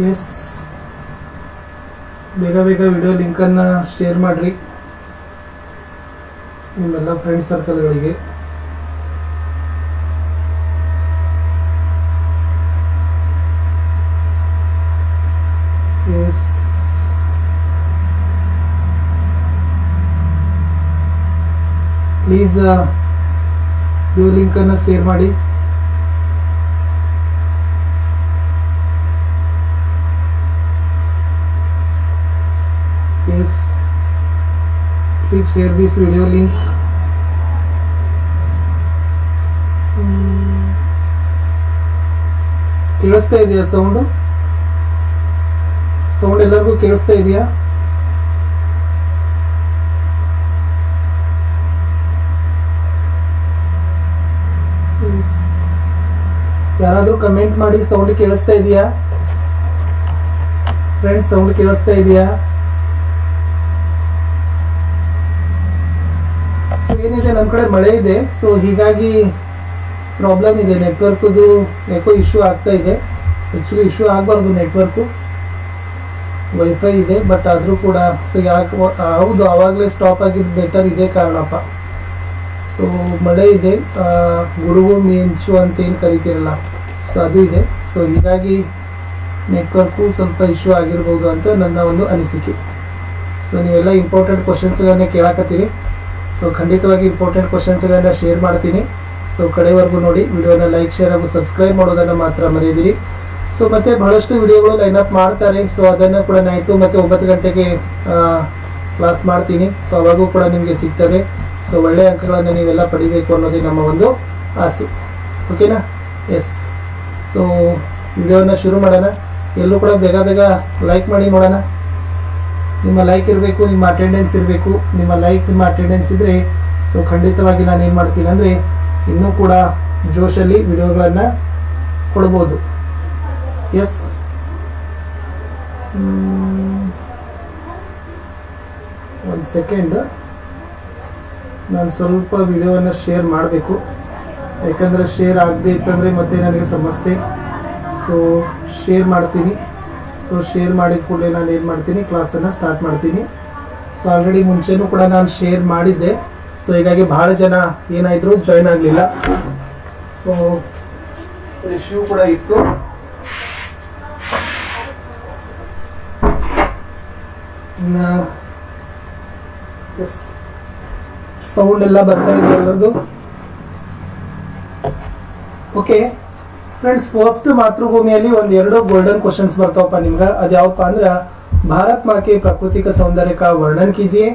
S. ಬೇಗ ಬೇಗ video ಲಿಂಕನ್ನು ಶೇರ್ ಮಾಡಿರಿ. ನಿಮ್ಮೆಲ್ಲ ಫ್ರೆಂಡ್ ಸರ್ಕಲ್ಗಳಿಗೆ ಎಸ್. ಪ್ಲೀಸ್ ವಿಡಿಯೋ ಲಿಂಕನ್ನು ಶೇರ್ ಮಾಡಿ. Please share this video link. ಕೇಳಿಸ್ತಾ ಇದೆಯಾ ಸೌಂಡ್ ಸೌಂಡ್ ಎಲ್ಲರಿಗೂ ಕೇಳಿಸ್ತಾ ಇದೆಯಾ? ಯಾರಾದರೂ ಕಮೆಂಟ್ ಮಾಡಿ ಸೌಂಡ್ ಕೇಳಿಸ್ತಾ ಇದೆಯಾ? ಫ್ರೆಂಡ್ಸ್ ಸೌಂಡ್ ಕೇಳಿಸ್ತಾ ಇದೆಯಾ? ಏನಿದೆ ನಮ್ಮ ಕಡೆ ಮಳೆ ಇದೆ. ಸೊ ಹೀಗಾಗಿ ಪ್ರಾಬ್ಲಮ್ ಇದೆ. ನೆಟ್ವರ್ಕದು ಯಾಕೋ ಇಶ್ಯೂ ಆಗ್ತಾ ಇದೆ. ಆ್ಯಕ್ಚುಲಿ ಇಶ್ಯೂ ಆಗಬಾರ್ದು ನೆಟ್ವರ್ಕು ವೈಫೈ ಇದೆ ಬಟ್ ಆದರೂ ಕೂಡ ಸೊ ಯಾಕೆ ಹೌದು, ಆವಾಗಲೇ ಸ್ಟಾಪ್ ಆಗಿದ್ದು ಬೆಟರ್ ಇದೇ ಕಾರಣಪ್ಪ. ಸೊ ಮಳೆ ಇದೆ. ಗುಡುಗು, ಮಿಂಚು ಅಂತ ಏನು ಕರಿತೀರಲ್ಲ ಸೊ ಅದು ಇದೆ. ಸೊ ಹೀಗಾಗಿ ನೆಟ್ವರ್ಕು ಸ್ವಲ್ಪ ಇಶ್ಯೂ ಆಗಿರ್ಬೋದು ಅಂತ ನನ್ನ ಒಂದು ಅನಿಸಿಕೆ. ಸೊ ನೀವೆಲ್ಲ ಇಂಪಾರ್ಟೆಂಟ್ ಕ್ವಶನ್ಸ್ಗಳನ್ನೇ ಕೇಳಾಕತ್ತೀರಿ. ಸೊ ಖಂಡಿತವಾಗಿ ಇಂಪಾರ್ಟೆಂಟ್ ಕ್ವಶನ್ಸ್ಗಳನ್ನ ಶೇರ್ ಮಾಡ್ತೀನಿ. ಸೊ ಕಡೆವರೆಗೂ ನೋಡಿ ವಿಡಿಯೋನ ಲೈಕ್ ಶೇರ್ ಹಾಗೂ ಸಬ್ಸ್ಕ್ರೈಬ್ ಮಾಡೋದನ್ನು ಮಾತ್ರ ಮರೆಯದಿರಿ. ಸೊ ಮತ್ತೆ ಬಹಳಷ್ಟು ವಿಡಿಯೋಗಳು ಲೈನ್ ಅಪ್ ಮಾಡ್ತಾರೆ. ಸೊ ಅದನ್ನು ಕೂಡ ನೈಟು ಮತ್ತೆ ಒಂಬತ್ತು ಗಂಟೆಗೆ ಕ್ಲಾಸ್ ಮಾಡ್ತೀನಿ. ಸೊ ಅವಾಗೂ ಕೂಡ ನಿಮಗೆ ಸಿಗ್ತದೆ ಸೊ ಒಳ್ಳೆಯ ಅಂಕಗಳನ್ನು ನೀವೆಲ್ಲ ಪಡಿಬೇಕು ಅನ್ನೋದೇ ನಮ್ಮ ಒಂದು ಆಸೆ. ಓಕೆನಾ ಎಸ್ ಸೊ ವಿಡಿಯೋನ ಶುರು ಮಾಡೋಣ. ಎಲ್ಲರೂ ಕೂಡ ಬೇಗ ಬೇಗ ಲೈಕ್ ಮಾಡಿ ನೋಡೋಣ. ನಿಮ್ಮ ಲೈಕ್ ಇರಬೇಕು, ನಿಮ್ಮ ಅಟೆಂಡೆನ್ಸ್ ಇರಬೇಕು, ನಿಮ್ಮ ಲೈಕ್ ನಿಮ್ಮ ಅಟೆಂಡೆನ್ಸ್ ಇದ್ದರೆ ಸೊ ಖಂಡಿತವಾಗಿ ನಾನು ಏನು ಮಾಡ್ತೀನಿ ಅಂದರೆ, ಇನ್ನೂ ಕೂಡ ಜೋಶಲ್ಲಿ ವಿಡಿಯೋಗಳನ್ನು ಕೊಡ್ಬೋದು. ಎಸ್ ಒಂದು ಸೆಕೆಂಡ್ ನಾನು ಸ್ವಲ್ಪ ವಿಡಿಯೋವನ್ನು ಶೇರ್ ಮಾಡಬೇಕು. ಯಾಕಂದರೆ ಶೇರ್ ಆಗದೆ ಇತ್ತಂದರೆ ಮತ್ತೆ ನನಗೆ ಸಮಸ್ಯೆ. ಸೊ ಶೇರ್ ಮಾಡ್ತೀನಿ. ಸೊ ಶೇರ್ ಮಾಡಿದ ಕೂಡಲೇ ನಾನು ಏನು ಮಾಡ್ತೀನಿ ಕ್ಲಾಸನ್ನು ಸ್ಟಾರ್ಟ್ ಮಾಡ್ತೀನಿ. ಸೊ ಆಲ್ರೆಡಿ ಮುಂಚೆನೂ ಕೂಡ ನಾನು ಶೇರ್ ಮಾಡಿದ್ದೆ. ಸೊ ಹೀಗಾಗಿ ಭಾಳ ಜನ ಏನಾಯಿದ್ರು ಜಾಯ್ನ್ ಆಗಲಿಲ್ಲ. ಸೊ ಇಶ್ಯೂ ಕೂಡ ಇತ್ತು. ಸೌಂಡ್ ಎಲ್ಲ ಬರ್ತಾ ಇದೆ ಎಲ್ಲರದು? ಓಕೆ ಫ್ರೆಂಡ್ಸ್ ಫಸ್ಟ್ ಮಾತೃಭೂಮಿಯಲ್ಲಿ ಒಂದ್ ಎರಡು ಗೋಲ್ಡನ್ ಕ್ವಶನ್ಸ್ ಬರ್ತಾವಪ್ಪ ನಿಮ್ಗೆ. ಅದ್ಯಾವಪ್ಪ ಅಂದ್ರ, ಭಾರತ್ ಮಾಕೆ ಪ್ರಾಕೃತಿಕ ಸೌಂದರ್ಯಕ ವರ್ಣನ್ ಕೀಜಿಯೇ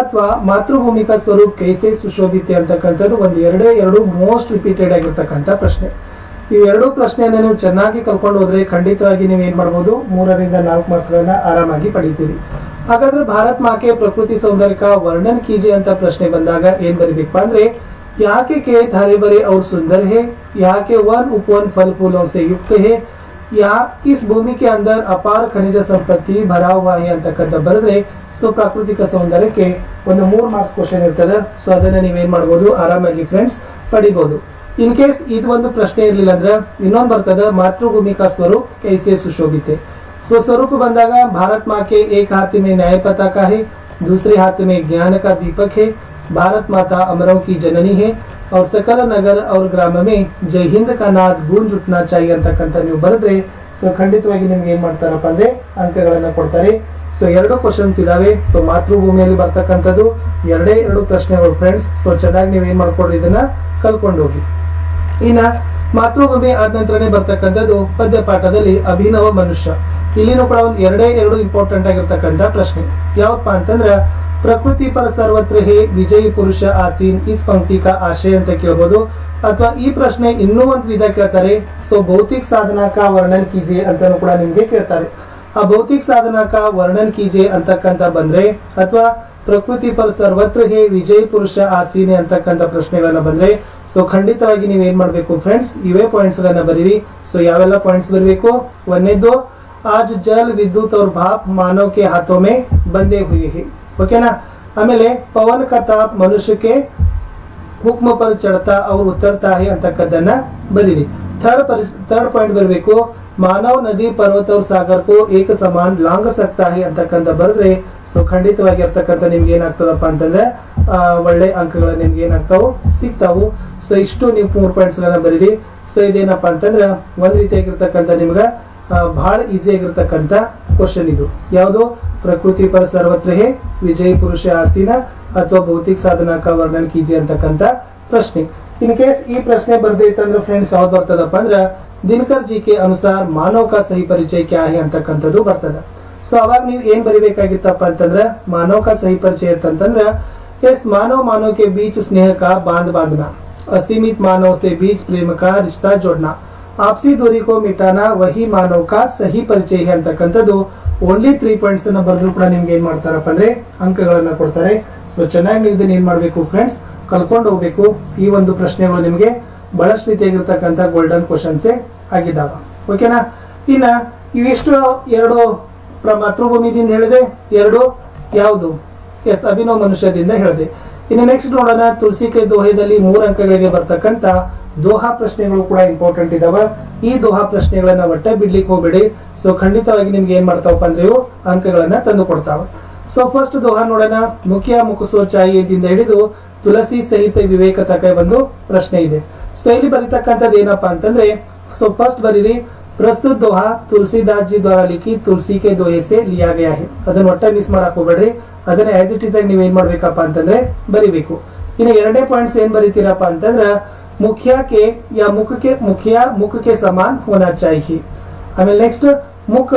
ಅಥವಾ ಮಾತೃಭೂಮಿಕ ಕಾ ಸ್ವರೂಪ್ ಕೈಸೆ ಸುಶೋಭಿತೆ ಅಂತಕ್ಕಂಥದ್ದು ಒಂದ್ ಎರಡೇ ಎರಡು ಮೋಸ್ಟ್ ರಿಪೀಟೆಡ್ ಆಗಿರ್ತಕ್ಕಂಥ ಪ್ರಶ್ನೆ. ಈ ಎರಡು ಪ್ರಶ್ನೆಯನ್ನ ನೀವು ಚೆನ್ನಾಗಿ ಕಲ್ಕೊಂಡು ಹೋದ್ರೆ ಖಂಡಿತವಾಗಿ ನೀವು ಏನ್ ಮಾಡ್ಬೋದು? ಮೂರರಿಂದ ನಾಲ್ಕು ಮಾರ್ಕ್ಸ್ ಗಳನ್ನ ಆರಾಮಾಗಿ ಪಡಿತೀರಿ. ಹಾಗಾದ್ರೆ ಭಾರತ್ ಮಾಕೆ ಪ್ರಕೃತಿ ಸೌಂದರ್ಯಕ ವರ್ಣನ್ ಕೀಜಿ ಅಂತ ಪ್ರಶ್ನೆ ಬಂದಾಗ ಏನ್ ಬರಿಬೇಕಪ್ಪ ಅಂದ್ರೆ यहाँ के खेत हरे भरे और सुंदर है यहाँ के वन उपवन फल फूलों से युक्त है। यहाँ इस भूमि के अंदर अपार खनिज संपत्ति भरा हुआ है अंतर्गत बरदे सो प्राकृतिक सौंदर्य के आराम फ्रेंड्स पड़ीबू इन केस प्रश्न इन बरत मातृभूमिका स्वरूप कैसे सुशोभित है? सो स्वरूप बंदा भारत माँ के एक हाथ में न्याय पताका है, दूसरे हाथ में ज्ञान का दीपक है भारत माता अमरों की जननी है और सकल नगर और ग्राम में जय ಹಿಂದ್ का नाद गूंज उठना चाहिए ಅಂತಕ್ಕಂಥ ನೀವು ಬರೆದ್ರೆ ಸೊ ಖಂಡಿತವಾಗಿ ನಿಮ್ಗೆ ಏನ್ ಮಾಡ್ತಾರಪ್ಪ ಅಂದ್ರೆ ಅಂಕಗಳನ್ನ ಕೊಡ್ತಾರೆ ಸೊ ಎರಡು ಕ್ವಶನ್ಸ್ ಇದಾವೆ ಸೊ ಮಾತೃಭೂಮಿಯಲ್ಲಿ ಬರ್ತಕ್ಕಂಥದ್ದು ಎರಡೇ ಎರಡು ಪ್ರಶ್ನೆಗಳು ಫ್ರೆಂಡ್ಸ್ ಸೊ ಚೆನ್ನಾಗಿ ನೀವು ಏನ್ ಮಾಡ್ಕೊಡ್ರಿ ಇದನ್ನ ಕಲ್ಕೊಂಡು ಹೋಗಿ ಇನ್ನ ಮಾತೃಭೂಮಿ ಆದ ನಂತರನೇ ಬರ್ತಕ್ಕಂಥದ್ದು ಪದ್ಯ ಪಾಠದಲ್ಲಿ ಅಭಿನವ ಮನುಷ್ಯ ಇಲ್ಲಿನೂ ಕೂಡ ಒಂದು ಎರಡೇ ಎರಡು ಇಂಪಾರ್ಟೆಂಟ್ ಆಗಿರ್ತಕ್ಕಂಥ ಪ್ರಶ್ನೆ ಯಾವಪ್ಪ ಅಂತಂದ್ರ ಪ್ರಕೃತಿ ಪರ ಸರ್ವತ್ರ ಹೇ ವಿಜಯಿ ಪುರುಷ ಆಸೀನ್ ಇಸ್ ಪಂಕ್ತಿ ಕಾ ಆಶಯ ಅಂತ ಕೇಳ್ಬೋದು. ಅಥವಾ ಈ ಪ್ರಶ್ನೆ ಇನ್ನೂ ಒಂದು ವಿಧ ಕೇಳ್ತಾರೆ. ಸೊ ಭೌತಿಕ ಸಾಧನಾ ಕಾ ವರ್ಣನ್ ಕೀಜೆ ಅಂತಾನು ಕೂಡ ನಿಮ್ಗೆ ಕೇಳ್ತಾರೆ. ಆ ಭೌತಿಕ ಸಾಧನಾ ಕಾ ವರ್ಣನ್ ಕೀಜೆ ಅಂತಕ್ಕಂಥ ಬಂದ್ರೆ ಅಥವಾ ಪ್ರಕೃತಿ ಪರ ಸರ್ವತ್ರ ಹೇ ವಿಜಯ ಪುರುಷ ಆಸೀನೆ ಅಂತಕ್ಕಂಥ ಪ್ರಶ್ನೆಗಳನ್ನ ಬಂದ್ರೆ ಸೊ ಖಂಡಿತವಾಗಿ ನೀವು ಏನ್ ಮಾಡ್ಬೇಕು ಫ್ರೆಂಡ್ಸ್ ಇವೇ ಪಾಯಿಂಟ್ಸ್ ಗಳನ್ನ ಬರೀರಿ. ಸೊ ಯಾವೆಲ್ಲ ಪಾಯಿಂಟ್ಸ್ ಬರಬೇಕು? ಒಂದೇದ್ದು, ಆಜ್ ಜಲ್ ವಿದ್ಯುತ್ ಅವ್ರ ಭಾಪ್ मानव ಕೆ ಹಾಥೋ ಮೇ ಬಂದೇ हुए ಓಕೆನಾ ಆಮೇಲೆ, ಪವನ್ ಕಥಾ ಮನುಷ್ಯಕ್ಕೆ ಹುಕ್ಮ ಪರ್ ಚಡತಾ ಉತ್ತರ ತಾಹಿ ಅಂತಕ್ಕದ್ದನ್ನ ಬರೀರಿ. ಥರ್ಡ್ ಪರಿಸ್ ಥರ್ಡ್ ಪಾಯಿಂಟ್ ಬರಬೇಕು. ಮಾನವ ನದಿ ಪರ್ವತ ಸಾಗರಕ್ಕೂ ಏಕ ಸಮಾನ್ ಲಾಂಗ್ ಸಕ್ತಾಹಿ ಅಂತಕ್ಕಂಥ ಬರೆದ್ರೆ ಸೊ ಖಂಡಿತವಾಗಿ ಇರ್ತಕ್ಕಂಥ ನಿಮ್ಗೆ ಏನಾಗ್ತದಪ್ಪ ಅಂತಂದ್ರೆ ಒಳ್ಳೆ ಅಂಕಗಳು ನಿಮ್ಗೆ ಏನಾಗ್ತಾವು? ಸಿಗ್ತಾವು. ಸೊ ಇಷ್ಟು ನೀವು ಮೂರು ಪಾಯಿಂಟ್ಸ್ ಗಳನ್ನ ಬರೀರಿ. ಸೊ ಇದೇನಪ್ಪ ಅಂತಂದ್ರೆ, ಒಂದ್ ರೀತಿಯಾಗಿರ್ತಕ್ಕಂಥ ನಿಮ್ಗೆ ಬಹಳ ಈಸಿ ಆಗಿರತಕ್ಕಂಥ ಕ್ವಶನ್ ಇದು. ಯಾವುದು? ಪ್ರಕೃತಿ ಪರ ಸರ್ವತ್ರ ಹೇ, ವಿಜಯ ಪುರುಷ ಆಸ್ತಿನ ಅಥವಾ ಭೌತಿಕ ಸಾಧನಕ ವರ್ಣನ ಕೀಜಿ ಅಂತಕ್ಕಂಥ ಪ್ರಶ್ನೆ. ಇನ್ ಕೇಸ್ ಈ ಪ್ರಶ್ನೆ ಬರ್ದೈತಂದ್ರೆ ಫ್ರೆಂಡ್ಸ್ ಯಾವ್ದು ಬರ್ತದಪ್ಪ ಅಂದ್ರೆ, ದಿನಕರ್ ಜಿ ಕೆ ಅನುಸಾರ ಮಾನವ ಸಹಿ ಪರಿಚಯ ಕ್ಯಾಹಿ ಅಂತಕ್ಕಂಥದ್ದು ಬರ್ತದ. ಸೊ ಅವಾಗ ನೀವು ಏನ್ ಬರಿಬೇಕಾಗಿತ್ತಪ್ಪ ಅಂತಂದ್ರ ಮಾನವ ಸಹಿ ಪರಿಚಯ ಅಂತಂದ್ರ ಎಸ್ ಮಾನವ ಮಾನವ ಕೆ ಬೀಚ್ ಸ್ನೇಹ ಕಾ ಬಾಂಧ ಬಾಂಧನ. ಅಸೀಮಿತ್ ಮಾನವ ಸೇ ಬೀಚ್ ಪ್ರೇಮ ಕಾ ರಿಶ್ತಾ ಜೋಡ್ನಾ. आपसी दूरी को मिटाना वही मानव का सही ಪರಿಚಯ ಹೈ ಅಂತಕ್ಕಂಥದ್ದು ಓನ್ಲಿ ತ್ರೀ ಪಾಯಿಂಟ್ಸ್ ಅನ್ನ ಬರೆದ್ರು ಕೂಡ ನಿಮ್ಗೆ ಏನ್ ಮಾಡ್ತಾರಪ್ಪ ಅಂದ್ರೆ ಅಂಕಗಳನ್ನ ಕೊಡ್ತಾರೆ ಸೊ ಚೆನ್ನಾಗಿ ನೀವು ಇದನ್ನ ಏನ್ ಮಾಡ್ಬೇಕು ಫ್ರೆಂಡ್ಸ್ ಕಲ್ಕೊಂಡು ಹೋಗ್ಬೇಕು ಈ ಒಂದು ಪ್ರಶ್ನೆಗಳು ನಿಮಗೆ ಬಹಳಷ್ಟು ರೀತಿಯಾಗಿರ್ತಕ್ಕಂಥ ಗೋಲ್ಡನ್ ಕ್ವಶನ್ಸೇ ಆಗಿದ್ದಾವ ಓಕೆನಾ ಇನ್ನ ಇವಿಷ್ಟು ಎರಡು ಪ್ರ- ಮಾತೃಭೂಮಿದಿಂದ ಹೇಳಿದೆ ಎರಡು ಯಾವುದು ಎಸ್ ಅಭಿನವ್ ಮನುಷ್ಯದಿಂದ ಹೇಳಿದೆ ಇನ್ನು ನೆಕ್ಸ್ಟ್ ನೋಡೋಣ ತುಳಸಿಕೆ ದೋಹೆದಲ್ಲಿ ಮೂರು ಅಂಕಗಳಿಗೆ ಬರ್ತಕ್ಕಂತ ದೋಹಾ ಪ್ರಶ್ನೆಗಳು ಕೂಡ ಇಂಪಾರ್ಟೆಂಟ್ ಇದಾವ. ಈ ದೋಹಾ ಪ್ರಶ್ನೆಗಳನ್ನ ಒಟ್ಟೆ ಬಿಡ್ಲಿಕ್ಕೆ ಹೋಗ್ಬೇಡಿ. ಸೊ ಖಂಡಿತವಾಗಿ ನಿಮ್ಗೆ ಏನ್ ಮಾಡ್ತಾವಪ್ಪ ಅಂದ್ರೆ ಅಂಕಗಳನ್ನ ತಂದು ಕೊಡ್ತಾವ. ಸೊ ಫಸ್ಟ್ ದೋಹಾ ನೋಡೋಣ. ಮುಖ್ಯ ಮುಖಸೋ ಚಾಯಿಯಿಂದ ಹಿಡಿದು ತುಳಸಿ ಸಹಿತ ವಿವೇಕ ತಕ ಒಂದು ಪ್ರಶ್ನೆ ಇದೆ. ಸೊ ಇಲ್ಲಿ ಬರೀತಕ್ಕಂಥದ್ದು ಏನಪ್ಪಾ ಅಂತಂದ್ರೆ ಸೊ ಫಸ್ಟ್ ಬರೀರಿ. ಪ್ರಸ್ತುತ ದೋಹಾ ತುಳಸಿದಾಸ್ ಜಿ ದ್ವಾರ ಲಿಖಿ ತುಳಸಿ ಕೆ ದೋಹೆ ಸೆ ಲಿಯಾ ಗಯಾ ಅದನ್ನ ಒಟ್ಟೆ ಮಿಸ್ ಮಾಡಕ್ ಹೋಗ್ಬೇಡ್ರಿ. ಅದನ್ನ ಆಸ್ ಇಟ್ ಇಸ್ ಆಗಿ ನೀವೇನ್ ಮಾಡ್ಬೇಕಪ್ಪ ಅಂತಂದ್ರೆ ಬರಿಬೇಕು ಇನ್ನು ಎರಡನೇ ಪಾಯಿಂಟ್ಸ್ ಏನ್ ಬರೀತೀರಪ್ಪ ಅಂತಂದ್ರ ಮುಖ್ಯಕ್ಕೆ ಯಾ ಮುಖಕ್ಕೆ ಮುಖ್ಯ ಮುಖಕ್ಕೆ ಸಮಾನ ಹೋನಾ चाहिए ಆಮೇಲೆ ನೆಕ್ಸ್ಟ್ ಮುಖ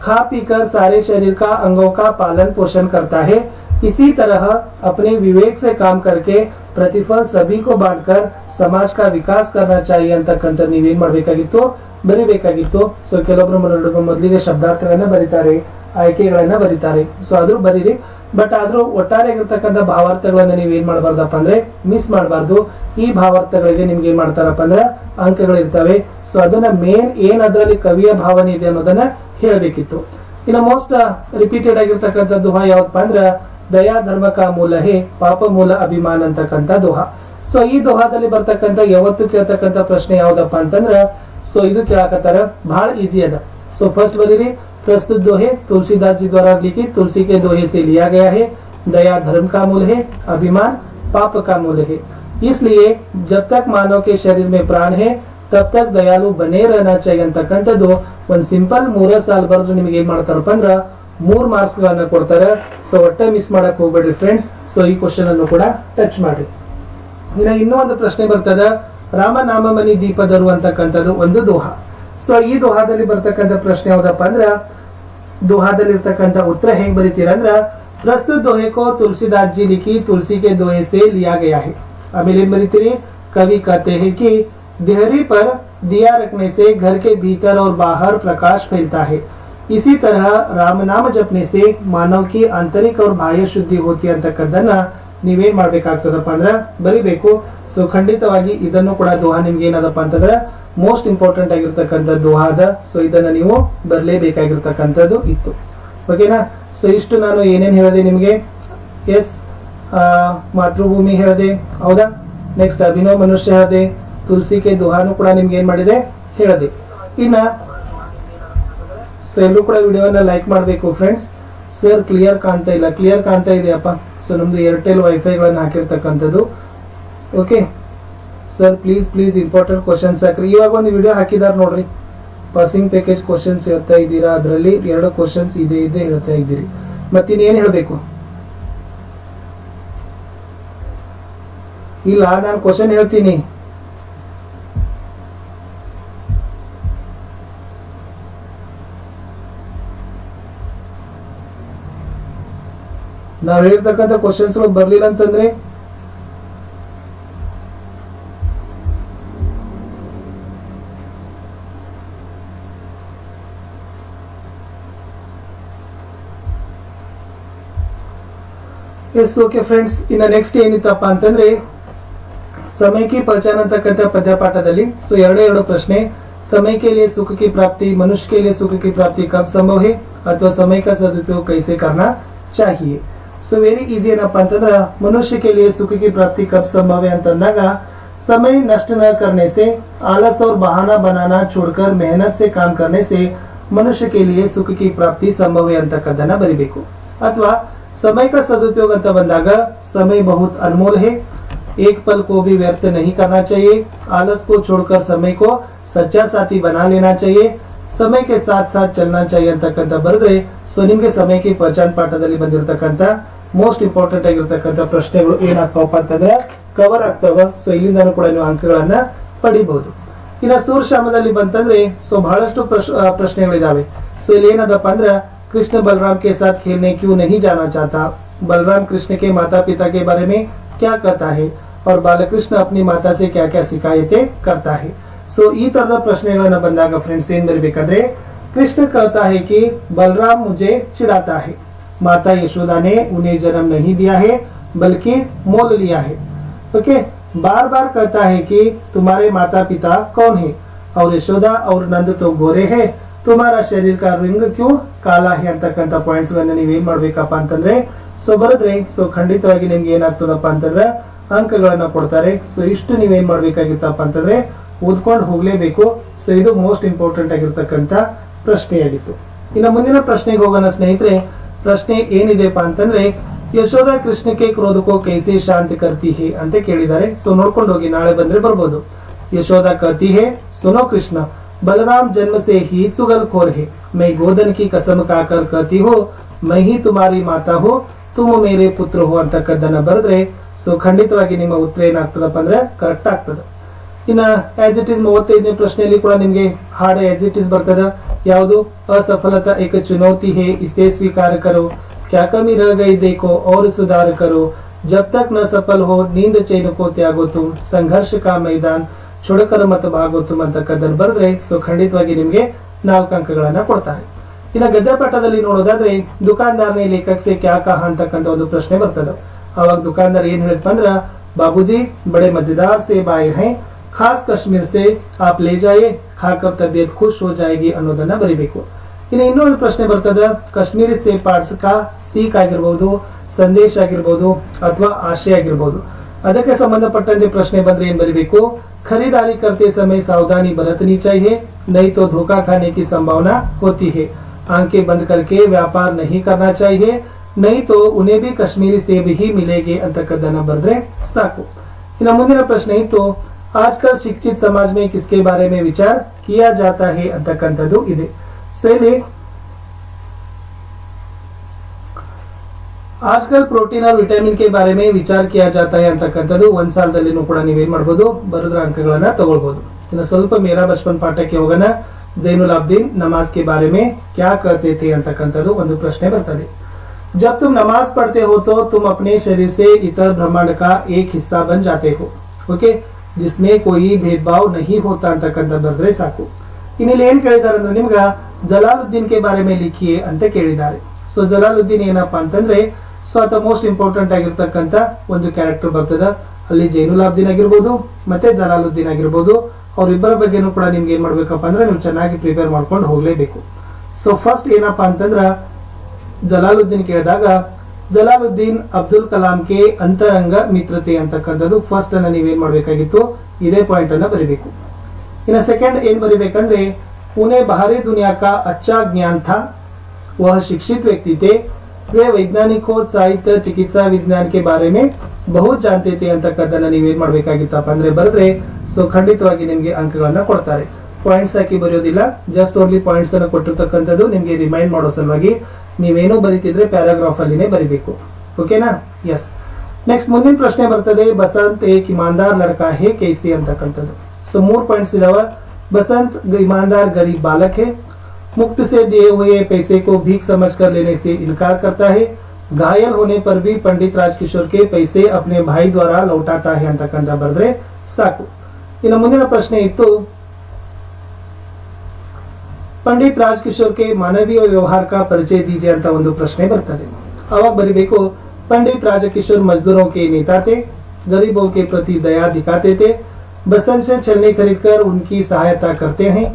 खा पीकर सारे शरीर का अंगों का पालन पोषण करता है इसी तरह अपने विवेक से काम करके प्रतिफल सभी को बांटकर समाज का विकास करना चाहिए ಅಂತಕ್ಕಂಥ ನೀವೇನ್ ಮಾಡಬೇಕಾಗಿತ್ತು ಬರಿಬೇಕಾಗಿತ್ತು ಸೊ ಕೆಲವೊಬ್ರು ಮೊದಲಿಗೆ ಶಬ್ದಾರ್ಥಗಳನ್ನ ಬರೀತಾರೆ ಆಯ್ಕೆಗಳನ್ನ ಬರೀತಾರೆ ಸೊ ಆದ್ರೂ ಬರೀರಿ ಬಟ್ ಆದ್ರೂ ಒಟ್ಟಾರೆ ಆಗಿರ್ತಕ್ಕಂಥ ಭಾವಾರ್ಥಗಳನ್ನ ನೀವು ಏನ್ ಮಾಡಬಾರ್ದಪ್ಪ ಅಂದ್ರೆ ಮಿಸ್ ಮಾಡಬಾರ್ದು. ಈ ಭಾವಾರ್ಥಗಳಿಗೆ ನಿಮ್ಗೆ ಏನ್ ಮಾಡ್ತಾರಪ್ಪ ಅಂದ್ರೆ ಅಂಕಗಳು ಇರ್ತವೆ ಸೊ ಅದನ್ನ ಮೇನ್ ಏನ್ ಅದರಲ್ಲಿ ಕವಿಯ ಭಾವನೆ ಇದೆ ಅನ್ನೋದನ್ನ ಹೇಳಬೇಕಿತ್ತು. ಇನ್ನು ಮೋಸ್ಟ್ ರಿಪೀಟೆಡ್ ಆಗಿರ್ತಕ್ಕಂಥ ದುಹ ಯಾವ್ದಪ್ಪ ಅಂದ್ರ ದಯಾ ಧರ್ಮಕ ಮೂಲ ಹೇ ಪಾಪ ಮೂಲ ಅಭಿಮಾನ ಅಂತಕ್ಕಂಥ ದುಹ. ಸೊ ಈ ದೋಹಾದಲ್ಲಿ ಬರ್ತಕ್ಕಂಥ ಯಾವತ್ತು ಕೇಳ್ತಕ್ಕಂಥ ಪ್ರಶ್ನೆ ಯಾವ್ದಪ್ಪ ಅಂತಂದ್ರ ಸೊ ಇದು ಕೇಳಕತ್ತಾರ. ಬಹಳ ಈಜಿ ಅದ. ಸೊ ಫಸ್ಟ್ ಬರೀರಿ प्रस्तुत दोहे तुलसीदास जी द्वारा लिखित तुलसी के दोहे से लिया गया है दया धर्म का मूल है अभिमान पाप का मूल है इसलिए जब तक मानव के शरीर में प्राण है तब तक दयालु बने रहना चाहिए ಅಂತಕ್ಕಂಥದ್ದು ಒಂದ್ ಸಿಂಪಲ್ ಮೂರ ಸಾಲ್ ಬರೆದು ನಿಮ್ಗೆ ಏನ್ ಮಾಡ್ತಾರಪ್ಪ ಅಂದ್ರ ಮೂರ್ ಮಾರ್ಕ್ಸ್ ಗಳನ್ನ ಕೊಡ್ತಾರೆ ಸೊ ಒಟ್ಟೆ ಮಿಸ್ ಮಾಡಕ್ ಹೋಗ್ಬೇಡ್ರಿ ಫ್ರೆಂಡ್ಸ್ ಸೊ ಈ ಕ್ವಶನ್ ಅನ್ನು ಕೂಡ ಟಚ್ ಮಾಡ್ರಿ ಇನ್ನ ಇನ್ನೂ ಒಂದು ಪ್ರಶ್ನೆ ಬರ್ತದ ರಾಮನಾಮಮನಿ ದೀಪದರು ಅಂತಕ್ಕಂಥದ್ದು ಒಂದು ದೋಹ ಸೊ ಈ ದೋಹಾದಲ್ಲಿ ಬರ್ತಕ್ಕಂತ ಪ್ರಶ್ನೆ ಯಾವ್ದಪ್ಪ ಅಂದ್ರ ದೋಹಾದಲ್ಲಿ ಇರ್ತಕ್ಕಂತ ಉತ್ತರ ಹೆಂಗ್ ಬರೀತೀರಂದ್ರ ಪ್ರಸ್ತುತ ದೋಹೆಕೋ ತುಳಸಿದಾಸ್ ಲಿಖಿ ತುಳಸಿಗೆ ದೋಹೆ ಸೇ ಲಿಯಾ ಗಯಾ ಹೇ. ಆಮೇಲೆ ಏನ್ ಬರೀತೀರಿ? ಕವಿ ಕತೆ ಹೆ ಕಿ देहरी ಪರ ದಿಯಾ रखने से घर के भीतर और बाहर प्रकाश ಫೈಲ್ತಾ है इसी तरह राम नाम जपने से मानव की आंतरिक और बाह्य ಶುದ್ಧಿ ಹೋತಿ ಅಂತಕ್ಕದ್ದನ್ನ ನೀವೇನ್ ಮಾಡ್ಬೇಕಾಗ್ತದಪ್ಪ ಅಂದ್ರ, ಬರೀಬೇಕು. ಸೊ ಖಂಡಿತವಾಗಿ ಇದನ್ನು ಕೂಡ ದೋಹ ನಿಮ್ಗೆ ಏನದಪ್ಪ ಅಂತಂದ್ರೆ ಮೋಸ್ಟ್ ಇಂಪಾರ್ಟೆಂಟ್ ಆಗಿರ್ತಕ್ಕಂಥದ್ದು ವಾದ ಸೊ ಇದನ್ನ ನೀವು ಬರಲೇಬೇಕಾಗಿರ್ತಕ್ಕಂಥದ್ದು ಇತ್ತು. ಓಕೆನಾ ಸೊ ಇಷ್ಟು ನಾನು ಏನೇನು ಹೇಳಿದೆ ನಿಮಗೆ? ಎಸ್ ಮಾತೃಭೂಮಿ ಹೇಳಿದೆ, ಹೌದಾ? ನೆಕ್ಸ್ಟ್ ಅಭಿನವ್ ಮನುಷ್ಯ ಹೇಳಿದೆ ತುಳಸಿ ಕೆ ದುಹಾನು ಕೂಡ ನಿಮ್ಗೆ ಏನ್ ಮಾಡಿದೆ? ಹೇಳಿದೆ. ಇನ್ನ ಸೊ ಎಲ್ಲರೂ ಕೂಡ ವಿಡಿಯೋನ ಲೈಕ್ ಮಾಡಬೇಕು ಫ್ರೆಂಡ್ಸ್ ಸರ್ ಕ್ಲಿಯರ್ ಕಾಣ್ತಾ ಇಲ್ಲ. ಕ್ಲಿಯರ್ ಕಾಣ್ತಾ ಇದೆಯಪ್ಪ. ಸೊ ನಮ್ದು ಏರ್ಟೆಲ್ ವೈಫೈಗಳನ್ನ ಹಾಕಿರ್ತಕ್ಕಂಥದ್ದು. Okay sir please please important questions ಹಾಕ್ರಿ ಇವಾಗ ಒಂದು ವಿಡಿಯೋ ಹಾಕಿದಾರೆ ನೋಡ್ರಿ. ಪಾಸಿಂಗ್ ಪ್ಯಾಕೇಜ್ ಕ್ವಶನ್ಸ್ ಹೇಳ್ತಾ ಇದ್ದೀರಾ? ಅದರಲ್ಲಿ ಎರಡು ಕ್ವಶನ್ಸ್ ಇದೆ ಇದೆ ಹೇಳ್ತಾ ಇದ್ದೀರಿ. ಮತ್ತಿನ್ನೇನು ಹೇಳಬೇಕು? ಇಲ್ಲ, ನಾನು ಕ್ವಶನ್ ಹೇಳ್ತೀನಿ. ನಾವ್ ಹೇಳ್ತಕ್ಕಂಥ ಕ್ವಶನ್ಸ್ಗಳು ಬರ್ಲಿಲ್ಲ ಅಂತಂದ್ರೆ ಎಸ್ ಓಕೆ ಫ್ರೆಂಡ್ಸ್ ಇನ್ನ ನೆಕ್ಸ್ಟ್ ಏನಿತ್ತಪ್ಪ ಅಂತಂದ್ರೆ समय की पहचान ಅಂತಕ್ಕಂಥ ಪದ್ಯಪಾಠದಲ್ಲಿ ಸೊ ಎರಡು ಎರಡು ಪ್ರಶ್ನೆ समय के लिए सुख की प्राप्ति मनुष्य के लिए सुख की प्राप्ति कब संभव है ಅಥವಾ समय का सदुपयोग कैसे करना चाहिए ಸೊ ವೆರಿ ಈಸಿ ಏನಪ್ಪಾ ಅಂತಂದ್ರ ಮನುಷ್ಯ के लिए सुख की प्राप्ति कब संभव है ಅಂತಂದಾಗ समय नष्ट न करने से आलस और बहाना बनाना छोड़कर मेहनत से काम करने से ಮನುಷ್ಯ के लिए ಸುಖ की ಪ್ರಾಪ್ತಿ ಸಂಭವ ಅಂತಕ್ಕದ್ದನ್ನ ಬರಿಬೇಕು ಅಥವಾ समय का सदुपयोग ಅಂತ ಬಂದಾಗ समय बहुत अनमोल है एक पल को भी व्यर्थ नहीं करना चाहिए आलस को छोड़कर समय को सच्चा साथी बना लेना चाहिए ಸಮಯ ಕೆ ಸಾಥ್ ಸಾಥ್ ಚಲನಾ चाहिए ಅಂತಕ್ಕಂಥ ಬರೆದ್ರೆ ಸೊ ನಿಮ್ಗೆ ಸಮಯಕ್ಕೆ ಪಹಚಾನ್ ಪಾಠದಲ್ಲಿ ಬಂದಿರತಕ್ಕಂತ ಮೋಸ್ಟ್ ಇಂಪಾರ್ಟೆಂಟ್ ಆಗಿರ್ತಕ್ಕಂಥ ಪ್ರಶ್ನೆಗಳು ಏನಾಗ್ತಾವಪ್ಪ ಅಂತಂದ್ರೆ ಕವರ್ ಆಗ್ತಾವ ಸೊ ಇಲ್ಲಿಂದನೂ ಕೂಡ ನೀವು ಅಂಕಗಳನ್ನ ಪಡಿಬಹುದು ಇನ್ನ ಸೂರ್ಯಶಾಮದಲ್ಲಿ ಬಂತಂದ್ರೆ ಸೊ ಬಹಳಷ್ಟು ಪ್ರಶ್- ಆ, ಪ್ರಶ್ನೆಗಳಿದಾವೆ ಸೊ ಇಲ್ಲಿ ಏನದಪ್ಪ ಅಂದ್ರ कृष्ण बलराम के साथ खेलने क्यों नहीं जाना चाहता? बलराम कृष्ण के माता पिता के बारे में क्या कहता है? और बालकृष्ण अपनी माता से क्या क्या शिकायतें करता है? सो so, ई तरह तो प्रश्न बंदा फ्रेंड्स इन कृष्ण कहता है कि बलराम मुझे चिढ़ाता है। माता यशोदा ने उन्हें जन्म नहीं दिया है बल्कि मोल लिया है। ओके? बार बार कहता है कि तुम्हारे माता पिता कौन है? और यशोदा और नंद तो गोरे हैं ತುಂಬಾರ ಶರೀರ ರಿಂಗ್ ಕ್ಯೂ? ಕಾಲ ಹಿ ಅಂತಕ್ಕಂಥ ಪಾಯಿಂಟ್ಸ್ ಗಳನ್ನ ನೀವು ಏನ್ ಮಾಡ್ಬೇಕಪ್ಪ ಅಂತಂದ್ರೆ ಸೊ ಬರದ್ರೆ ಸೊ ಖಂಡಿತವಾಗಿ ನಿಮ್ಗೆ ಏನಾಗ್ತದಪ್ಪ ಅಂತಂದ್ರೆ, ಅಂಕಗಳನ್ನ ಕೊಡ್ತಾರೆ. ಸೊ ಇಷ್ಟು ನೀವೇನ್ ಮಾಡ್ಬೇಕಾಗಿತ್ತಪ್ಪ ಅಂತಂದ್ರೆ, ಓದ್ಕೊಂಡು ಹೋಗ್ಲೇಬೇಕು. ಸೊ ಇದು ಮೋಸ್ಟ್ ಇಂಪಾರ್ಟೆಂಟ್ ಆಗಿರ್ತಕ್ಕಂಥ ಪ್ರಶ್ನೆಯಾಗಿತ್ತು. ಇನ್ನ ಮುಂದಿನ ಪ್ರಶ್ನೆಗೆ ಹೋಗೋಣ ಸ್ನೇಹಿತರೆ, ಪ್ರಶ್ನೆ ಏನಿದೆಪ್ಪ ಅಂತಂದ್ರೆ, ಯಶೋಧ ಕೃಷ್ಣಕ್ಕೆ ಕ್ರೋಧಕೋ ಕೈಸಿ ಶಾಂತಿ ಕರ್ತಿಹೇ ಅಂತ ಕೇಳಿದ್ದಾರೆ. ಸೊ ನೋಡ್ಕೊಂಡು ಹೋಗಿ, ನಾಳೆ ಬಂದ್ರೆ ಬರ್ಬೋದು. ಯಶೋಧ ಕರ್ತಿಹೆ ಸುನೋ ಕೃಷ್ಣ. बलराम जन्म से ही चुगलखोर है मैं गोदन की कसम खाकर कहती हूँ मैं ही तुम्हारी माता हूँ तुम मेरे ಪುತ್ರ ಹೋ ಅಂತಕ್ಕದ್ದನ್ನ ಬರೆದ್ರೆ ಸೊ ಖಂಡಿತವಾಗಿ ನಿಮ್ಮ ಉತ್ತರ ಏನಾಗ್ತದಪ್ಪ ಅಂದ್ರೆ ಕರೆಕ್ಟ್ ಆಗ್ತದೆ ಇನ್ನ ಆಸ್ ಇಟ್ ಇಸ್ ಮೂವತ್ತೈದನೇ ಪ್ರಶ್ನೆಯಲ್ಲಿ ಕೂಡ ನಿಮ್ಗೆ ಹಾಡು ಆಸ್ ಇಟ್ ಇಸ್ ಬರ್ತದ ಯಾವುದು असफलता एक चुनौती है इसे स्वीकार करो क्या कमी रह गई देखो और सुधार करो जब तक न सफल हो नींद चैन को त्यागो तुम संघर्ष का मैदान ಶುಡಕರು ಮತ್ತು ಅಂತ ಅಂತಕ್ಕಂಥದ್ದು ಬರೆದ್ರೆ ಸೊ ಖಂಡಿತವಾಗಿ ನಿಮಗೆ ನಾಲ್ಕು ಅಂಕಗಳನ್ನ ಕೊಡ್ತಾರೆ. ಇನ್ನು ಗದ್ಯಪಾಠದಲ್ಲಿ ನೋಡೋದಾದ್ರೆ ದುಕಾನ್ದಾರನ ಇಲ್ಲಿ ಸೇ ಕ್ಯಾ ಅಂತಕ್ಕಂಥ ಒಂದು ಪ್ರಶ್ನೆ ಬರ್ತದೆ. ಅವಾಗ ದುಕಾನ್ದಾರ ಏನ್ ಹೇಳಪ್ಪ ಅಂದ್ರ, ಬಾಬೂಜಿ, ಬಡೆ ಮಜೆದಾರ್ ಸೇ ಬಾಯ್ ಹೈ, ಖಾಸ್ ಕಾಶ್ಮೀರ್ ಸೇ ಆಪ್ ಲೇ ಜಾಯೇ ಖಾಕರ್ ತಬಿಯತ್ ಖುಷ್ ಹೋ ಜಾಯಿಗೆ ಅನ್ನೋದನ್ನ ಬರಿಬೇಕು. ಇನ್ನು ಇನ್ನೊಂದು ಪ್ರಶ್ನೆ ಬರ್ತದ, ಕಾಶ್ಮೀರಿ ಸೇ ಪಾರ್ಟ್ಸ್ ಕಾ ಸೀಕ್ ಆಗಿರ್ಬೋದು, ಸಂದೇಶ ಆಗಿರ್ಬೋದು ಅಥವಾ ಆಶಯ ಆಗಿರ್ಬೋದು? ಅದಕ್ಕೆ ಸಂಬಂಧಪಟ್ಟಂತೆ ಪ್ರಶ್ನೆ ಬಂದ್ರೆ ಏನ್ ಬರಿಬೇಕು? खरीदारी करते समय सावधानी बरतनी चाहिए नहीं तो धोखा खाने की संभावना होती है आंखें बंद करके व्यापार नहीं करना चाहिए नहीं तो उन्हें भी कश्मीरी सेब ही मिलेगी ಅಂತಕ್ಕದ್ದನ್ನ ಬರೆದ್ರೆ ಸಾಕು ಇನ್ನು ಮುಂದಿನ ಪ್ರಶ್ನೆ ಇತ್ತು आजकल शिक्षित समाज में किसके बारे में विचार किया जाता है ಅಂತಕ್ಕಂಥದ್ದು ಇದೆ ಸೊ ಇಲ್ಲಿ आजकल प्रोटीन और विटामिन के बारे में विचार किया जाता है ಅಂತಕ್ಕಂಥದ್ದು ಒಂದ್ ಸಾಲದಲ್ಲಿನೂ ಕೂಡ ನೀವೇನ್ ಮಾಡ್ಬೋದು ಬರೆದ್ರ ಅಂಕಗಳನ್ನ ತಗೊಳ್ಬಹುದು ಇನ್ನು ಸ್ವಲ್ಪ ಮೇರಾ ಬಚಪನ್ ಪಾಠಕ್ಕೆ ಹೋಗೋಣ ಜೈನುಲ್ ಅಬ್ದೀನ್ ನಮಾಜ್ के बारे में क्या कहते थे ಅಂತಕ್ಕಂಥದ್ದು ಒಂದು ಪ್ರಶ್ನೆ ಬರ್ತದೆ जब तुम नमाज पढ़ते हो तो तुम अपने शरीर से इतर ब्रह्मांड का एक हिस्सा बन जाते हो ओके जिसमें कोई भेदभाव नहीं होता ಅಂತಕ್ಕಂಥ ಬರೆದ್ರೆ ಸಾಕು ಇನ್ನು ಇಲ್ಲಿ ಏನ್ ಕೇಳಿದಾರೆ ಅಂದ್ರೆ ನಿಮ್ಗ ಜಲಾಲುದ್ದೀನ್ ಕೆ ಬಾರೆ ಮೇಲೆ ಲಿಖಿಯೇ ಅಂತ ಕೇಳಿದ್ದಾರೆ ಸೊ ಜಲಾಲುದ್ದೀನ್ ಏನಪ್ಪಾ ಅಂತಂದ್ರೆ ಸೊ ಅಥವಾ ಮೋಸ್ಟ್ ಇಂಪಾರ್ಟೆಂಟ್ ಆಗಿರ್ತಕ್ಕಂಥ ಒಂದು ಕ್ಯಾರೆಕ್ಟರ್ ಬರ್ತದೆ. ಅಲ್ಲಿ ಜೈನುಲಾಬ್ದೀನ್ ಆಗಿರ್ಬೋದು, ಮತ್ತೆ ಜಲಾಲುದ್ದೀನ್ ಆಗಿರ್ಬೋದು. ಅವರಿಬ್ಬರ ಬಗ್ಗೆನೂ ಕೂಡ ನಿಮ್ಗೆ ಏನ್ ಮಾಡ್ಬೇಕಪ್ಪ ಅಂದ್ರೆ ನೀವು ಚೆನ್ನಾಗಿ ಪ್ರಿಪೇರ್ ಮಾಡ್ಕೊಂಡು ಹೋಗ್ಲೇಬೇಕು. ಸೊ ಫಸ್ಟ್ ಏನಪ್ಪಾ ಅಂತಂದ್ರ, ಜಲಾಲುದ್ದೀನ್ ಕೇಳಿದಾಗ, ಜಲಾಲುದ್ದೀನ್ ಅಬ್ದುಲ್ ಕಲಾಂ ಕೆ ಅಂತರಂಗ ಮಿತ್ರತೆ ಅಂತಕ್ಕಂಥದ್ದು ಫಸ್ಟ್ ಅನ್ನ ನೀವೇನ್ ಮಾಡ್ಬೇಕಾಗಿತ್ತು? ಇದೇ ಪಾಯಿಂಟ್ ಅನ್ನ ಬರೀಬೇಕು. ಇನ್ನ ಸೆಕೆಂಡ್ ಏನ್ ಬರೀಬೇಕಂದ್ರೆ, ಪುಣೆ ಬಹಾರಿ ದುನಿಯಾಕ ಅಚ್ಚಾ ಜ್ಞಾನ್ ಥಾ ಶಿಕ್ಷಿತ ವ್ಯಕ್ತಿ वे वैज्ञानिक खोज साहित्य चिकित्सा विज्ञान के बारे में बहुत जानते थे ಅಂತಕ್ಕದ್ದನ್ನ ನೀವೇನ್ ಮಾಡ್ಬೇಕಾಗಿತ್ತಪ್ಪ ಅಂದ್ರೆ ಬರೆದ್ರೆ ಸೊ ಖಂಡಿತವಾಗಿ ನಿಮ್ಗೆ ಅಂಕಗಳನ್ನ ಕೊಡ್ತಾರೆ ಪಾಯಿಂಟ್ಸ್ ಹಾಕಿ ಬರೆಯೋದಿಲ್ಲ ಜಸ್ಟ್ ಓನ್ಲಿ ಪಾಯಿಂಟ್ಸ್ ಅನ್ನ ಕೊಟ್ಟಿರ್ತಕ್ಕಂಥದ್ದು ನಿಮ್ಗೆ ರಿಮೈಂಡ್ ಮಾಡೋ ಸಲುವಾಗಿ ನೀವೇನೋ ಬರೀತಿದ್ರೆ ಪ್ಯಾರಾಗ್ರಾಫ್ ಅಲ್ಲಿನೇ ಬರಿಬೇಕು ಓಕೆನಾ ಎಸ್ ನೆಕ್ಸ್ಟ್ ಮುಂದಿನ ಪ್ರಶ್ನೆ ಬರ್ತದೆ ಬಸಂತ್ ಏಕ್ ಇಮಾನ್ದಾರ್ ಲಡ್ಕಾ ಹೇ ಕೈಸಿ ಅಂತಕ್ಕಂಥದ್ದು ಸೊ ಮೂರ್ ಪಾಯಿಂಟ್ಸ್ ಇದಾವ बसंत ईमानदार गरीब बालक है मुक्त से दिए हुए पैसे को भीख समझकर लेने से इनकार करता है घायल होने पर भी पंडित राजकिशोर के पैसे अपने भाई द्वारा लौटाता है ಅಂತಕ್ಕಂಥ ಬರೆದ್ರೆ ಸಾಕು ಇನ್ನು ಮುಂದಿನ ಪ್ರಶ್ನೆ ಇತ್ತು ಪಂಡಿತ್ ರಾಜ್ಕಿಶೋರ್ ಕೆ ಮಾನವೀಯ ವ್ಯವಹಾರ का परिचय दीजिए ಅಂತ ಒಂದು ಪ್ರಶ್ನೆ ಬರ್ತದೆ ಅವಾಗ ಬರಿಬೇಕು पंडित राजकिशोर मजदूरों के नेता थे गरीबों के प्रति दया दिखाते थे बसंत से छलनी खरीदकर उनकी सहायता करते हैं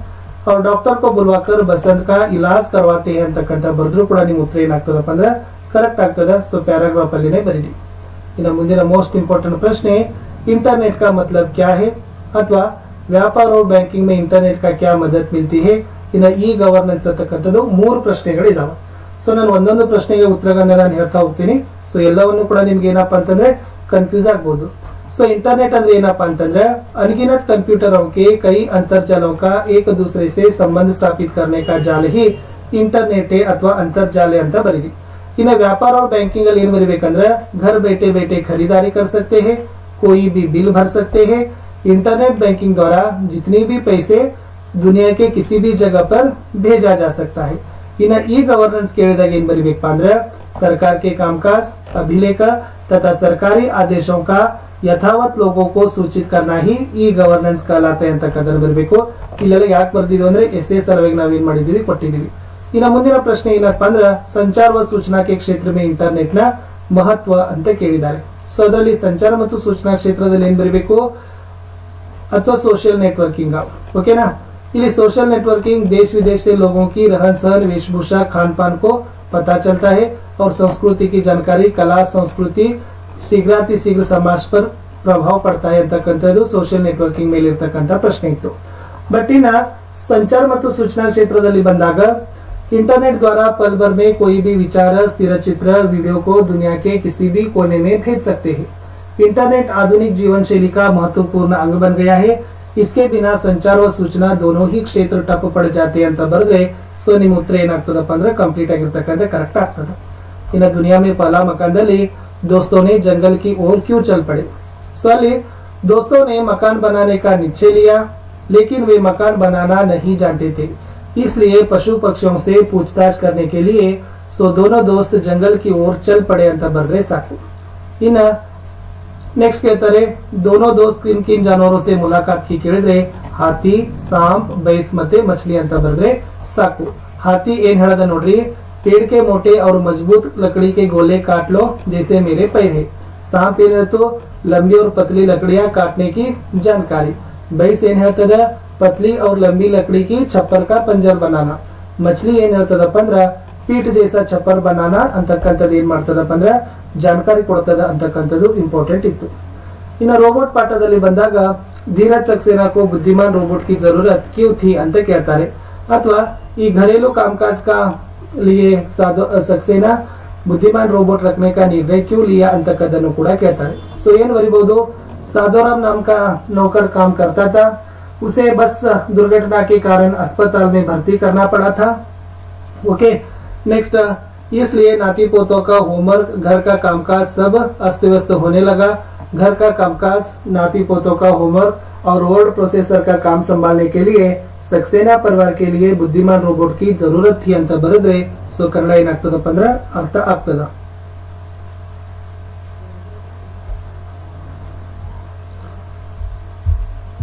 ಅವ್ರು ಡಾಕ್ಟರ್ ಕೋ ಬುಲ್ವಾಕರ್ ಬಸಂತ್ ಇಲಾಜ್ ಕರ್ವಾತೆ ಅಂತಕ್ಕಂಥ ಬರೆದ್ರು ಕೂಡ ನಿಮ್ಗೆ ಉತ್ತರ ಏನಾಗ್ತದಪ್ಪ ಅಂದ್ರೆ ಕರೆಕ್ಟ್ ಆಗ್ತದ ಸೊ ಪ್ಯಾರಾಗ್ರಾಫ್ ಅಲ್ಲಿನೇ ಬರೀರಿ ಇನ್ನು ಮುಂದಿನ ಮೋಸ್ಟ್ ಇಂಪಾರ್ಟೆಂಟ್ ಪ್ರಶ್ನೆ ಇಂಟರ್ನೆಟ್ ಕಾ ಮತ್ಲಬ್ ಕ್ಯಾ ಹೇ ಅಥವಾ ವ್ಯಾಪಾರ ಬ್ಯಾಂಕಿಂಗ್ ಮೇ ಇಂಟರ್ನೆಟ್ ಕಾ ಕ್ಯಾ ಮದತ್ ಮಿಲ್ತಿ ಹೇ ಇನ್ನು ಇ ಗವರ್ನೆನ್ಸ್ ಅಂತಕ್ಕಂಥದ್ದು ಮೂರು ಪ್ರಶ್ನೆಗಳು ಇದಾವೆ ಸೊ ನಾನು ಒಂದೊಂದು ಪ್ರಶ್ನೆಗೆ ಉತ್ತರಗಳನ್ನ ನಾನು ಹೇಳ್ತಾ ಹೋಗ್ತೀನಿ ಸೊ ಎಲ್ಲವನ್ನೂ ಕೂಡ ನಿಮ್ಗೆ ಏನಪ್ಪಾ ಅಂತಂದ್ರೆ ಕನ್ಫ್ಯೂಸ್ ಆಗ್ಬೋದು ಸೊ इंटरनेट ಅಂದ್ರೆ ಏನಪ್ಪಾ ಅಂತಂದ್ರೆ अनगिनत कंप्यूटरों के कई अंतरजालों का एक दूसरे से संबंध स्थापित करने का जाल ही इंटरनेट है ಅಥವಾ ಅಂತರ್ಜಾಲ ಅಂತ ಬರೀರಿ ಇನ್ನು ವ್ಯಾಪಾರ और बैंकिंग ಅಲ್ಲಿ ಏನ್ ಬರಿಬೇಕಂದ್ರೆ घर बैठे बैठे खरीदारी कर सकते हैं कोई भी बिल भर सकते हैं इंटरनेट बैंकिंग द्वारा जितने भी पैसे दुनिया के किसी भी जगह पर भेजा जा सकता है ಇನ್ನ ಈ ಗವರ್ನೆನ್ಸ್ ಕೇಳಿದಾಗ ಏನ್ ಬರಿಬೇಕಪ್ಪ ಅಂದ್ರೆ सरकार के कामकाज अभिलेख तथा सरकारी आदेशों का ಯಥಾವತ್ ಲೋಗೋ ಕೋ ಸೂಚಿತ करना ही ಈ ಗವರ್ನೆನ್ಸ್ कहलाते ಅಂತಕ್ಕಂಥದ್ದು ಬರಬೇಕು ಇಲ್ಲೆಲ್ಲ ಯಾಕೆ ಬರ್ದಿದ್ವಿ ಅಂದ್ರೆ ಎಸ್ ಎ ಸರ್ವೆಗೆ ನಾವೇನ್ ಮಾಡಿದೀವಿ ಕೊಟ್ಟಿದೀವಿ ಇನ್ನ ಮುಂದಿನ ಪ್ರಶ್ನೆ ಏನಪ್ಪಾ ಅಂದ್ರ ಸಂಚಾರ ವ ಸೂಚನಾ ಕೆ ಕ್ಷೇತ್ರ ಮೇ ಇಂಟರ್ನೆಟ್ ನ ಮಹತ್ವ ಅಂತ ಕೇಳಿದ್ದಾರೆ ಸೊ ಅದರಲ್ಲಿ ಸಂಚಾರ ಮತ್ತು ಸೂಚನಾ ಕ್ಷೇತ್ರದಲ್ಲಿ ಏನ್ ಬರಬೇಕು अथवा सोशल नेटवर्किंग का ओके ना इसलिए सोशल नेटवर्किंग देश विदेश से लोगों की रहन सहन वेशभूषा खान पान को पता चलता है और संस्कृति की जानकारी कला संस्कृति ಶೀಘ್ರಾತಿಶೀಘ್ರ ಸಮಾಜ ಪರ್ ಪ್ರಭಾವ ಪಡ್ತಾ ಇರ್ತಕ್ಕಂಥದ್ದು ಸೋಷಿಯಲ್ ನೆಟ್ವರ್ಕಿಂಗ್ ಮೇಲೆ ಇರ್ತಕ್ಕಂಥ ಪ್ರಶ್ನೆ ಇತ್ತು ಬಟ್ ಇನ್ನ ಸಂಚಾರ ಮತ್ತು ಸೂಚನಾ ಕ್ಷೇತ್ರದಲ್ಲಿ ಬಂದಾಗ इंटरनेट द्वारा पल भर में कोई भी विचार स्थिर चित्र वीडियो को दुनिया के किसी भी कोने में भेज सकते हैं इंटरनेट आधुनिक जीवन शैली का महत्वपूर्ण अंग बन गया है इसके बिना संचार और सूचना दोनों ही क्षेत्र टप पड़ जाते ಅಂತ ಬರೆದ್ರೆ ಸೊ ನಿಮ್ಮ ಉತ್ತರ ಏನಾಗ್ತದಪ್ಪ ಅಂದ್ರೆ ಕಂಪ್ಲೀಟ್ ಆಗಿರ್ತಕ್ಕಂಥ ಕರೆಕ್ಟ್ ಆಗ್ತದೆ ಇನ್ನು ದುನಿಯಾ ಮೇ ಪಲ ಮಕಾನದಲ್ಲಿ दोस्तों ने जंगल की ओर क्यों चल पड़े? सलील दोस्तों ने मकान बनाने का निश्चय लिया, लेकिन वे मकान बनाना नहीं जानते थे। इसलिए पशु पक्षियों से पूछताछ करने के लिए सो दोनों दोस्त जंगल की ओर चल पड़े अंत बर्रे साकू इन नेक्स्ट के रहे, दोनों दोस्त किन किन जानवरों से मुलाकात की केड़ रहे? हाथी, सांप बैसमते मछली बढ़ रहे साकू। हाथी एन हड़द नोड्री पेड़ के मोटे और मजबूत लकड़ी के गोले काट लो जैसे मेरे पैर है सांप ಏನ್ ಹೇಳ್ತು लंबी और पतली लकड़ियां काटने की जानकारी बैस ಏನ್ ಹೇಳ್ತದ पतली और लंबी लकड़ी की छप्पर का पंजर बनाना मछली ಏನ್ ಹೇಳ್ತದಪ್ಪ ಅಂದ್ರ ಪೀಠ್ ಜೈಸಾ ಛಪ್ಪರ್ बनाना ಅಂತಕ್ಕಂಥದ್ದು ಏನ್ ಮಾಡ್ತದಪ್ಪ ಅಂದ್ರ ಜಾಣಕಾರಿ ಕೊಡ್ತದ ಅಂತಕ್ಕಂಥದ್ದು ಇಂಪಾರ್ಟೆಂಟ್ ಇತ್ತು ಇನ್ನು ರೋಬೋಟ್ ಪಾಠದಲ್ಲಿ ಬಂದಾಗ ಧೀರಜ್ सक्सेना को बुद्धिमान रोबोट की जरूरत क्यों थी ಅಂತ ಕೇಳ್ತಾರೆ ಅಥವಾ ಈ घरेलू कामकाज का लिए साधो सक्सेना बुद्धिमान रोबोट रखने का निर्णय क्यों लिया ಅಂತಕ್ಕದ್ದನ್ನು ಕೂಡ ಕೇಳ್ತಾರೆ ಸೊ ಏನ್ ಬರಿಬಹುದು साधोराम नाम का नौकर काम करता था उसे बस दुर्घटना के कारण अस्पताल में भर्ती करना पड़ा था ओके नेक्स्ट इसलिए नाती पोतों का होमवर्क घर का कामकाज सब अस्त व्यस्त होने लगा घर का कामकाज नाती पोतों का होमवर्क और वर्ड प्रोसेसर का काम संभालने के लिए सक्सेना परिवार के लिए बुद्धिमान रोबोट की जरूरत थी ಅಂತ ಬರೆದ್ರೆ ಸೊ ಕನ್ನಡ ಏನಾಗ್ತದಪ್ಪ ಅಂದ್ರ ಅರ್ಥ ಆಗ್ತದ